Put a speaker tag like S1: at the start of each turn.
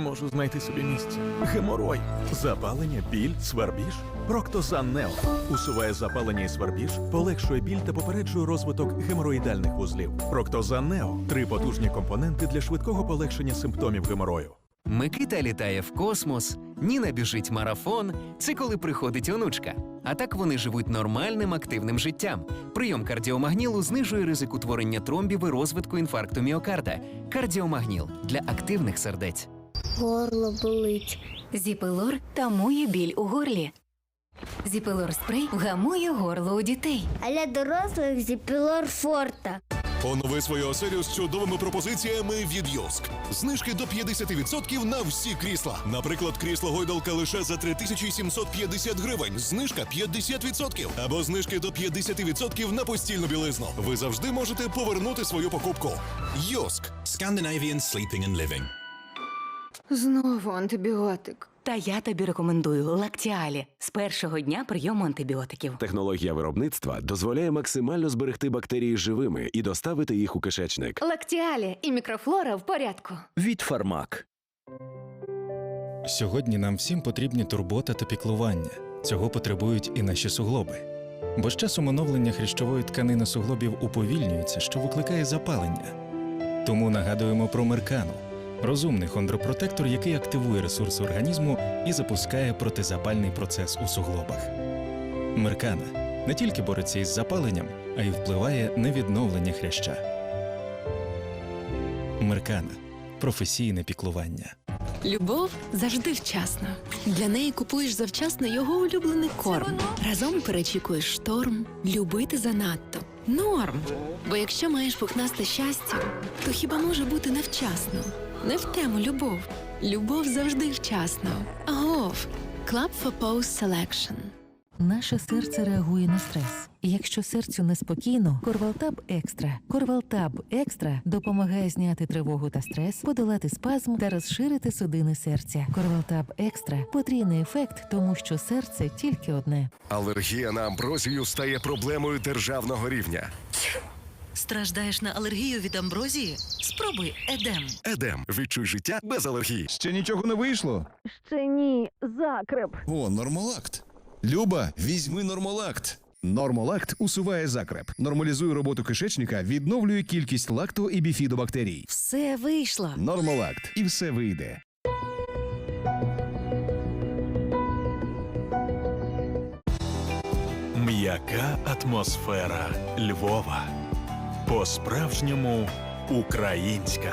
S1: можу знайти собі місце. Геморой, запалення, біль, свербіж. Проктозан Нео усуває запалення і свербіж, полегшує біль та попереджує розвиток геморроїдальних вузлів. Проктозан Нео три потужні компоненти для швидкого полегшення симптомів геморою.
S2: Микита літає в космос, Ніна біжить марафон. Це коли приходить онучка. А так вони живуть нормальним активним життям. Прийом кардіомагнілу знижує ризик утворення тромбів і розвитку інфаркту міокарда. Кардіомагніл для активних сердець.
S3: Горло болить.
S4: Зіпелор тамує біль у горлі. Зіпелор спрей вгамує горло у дітей.
S3: А для дорослих зіпілор форта.
S5: Онови свою оселю з чудовими пропозиціями від Йоск. Знижки до 50% на всі крісла. Наприклад, крісло гойдалка лише за 3750 гривень. Знижка 50%. Або знижки до 50% на постільну білизну. Ви завжди можете повернути свою покупку. Йоск.
S6: Scandinavian Sleeping and Living.
S7: Знову антибіотик.
S4: Та я тобі рекомендую лактіалі з першого дня прийому антибіотиків.
S8: Технологія виробництва дозволяє максимально зберегти бактерії живими і доставити їх у кишечник.
S7: Лактіалі і мікрофлора в порядку.
S8: Від фармак.
S9: Сьогодні нам всім потрібні турбота та піклування. Цього потребують і наші суглоби. Бо з часом оновлення хрящової тканини суглобів уповільнюється, що викликає запалення. Тому нагадуємо про меркану розумний хондропротектор, який активує ресурси організму і запускає протизапальний процес у суглобах. Меркана не тільки бореться із запаленням, а й впливає на відновлення хряща. Меркана професійне піклування.
S10: Любов завжди вчасно. Для неї купуєш завчасно його улюблений корм. Разом перечікуєш шторм, любити занадто. Норм. Бо якщо маєш пухнасте щастя, то хіба може бути невчасно? Не в тему любов. Любов завжди вчасно. Агов. Club for Post Selection.
S11: Наше серце реагує на стрес. Якщо серцю неспокійно, Корвалтаб Екстра. Корвалтаб Екстра допомагає зняти тривогу та стрес, подолати спазм та розширити судини серця. Корвалтаб Екстра потрійний ефект, тому що серце тільки одне.
S5: Алергія на амброзію стає проблемою державного рівня.
S4: Страждаєш на алергію від амброзії? Спробуй едем.
S5: Едем. Відчуй життя без алергії.
S1: Ще нічого не вийшло.
S7: Ще ні, закреп.
S12: О, нормолакт. Люба, візьми нормолакт. Нормолакт усуває закреп, нормалізує роботу кишечника, відновлює кількість лакто і біфідобактерій.
S4: Все вийшло.
S12: Нормолакт, і все вийде.
S1: М'яка атмосфера Львова. По-справжньому українська.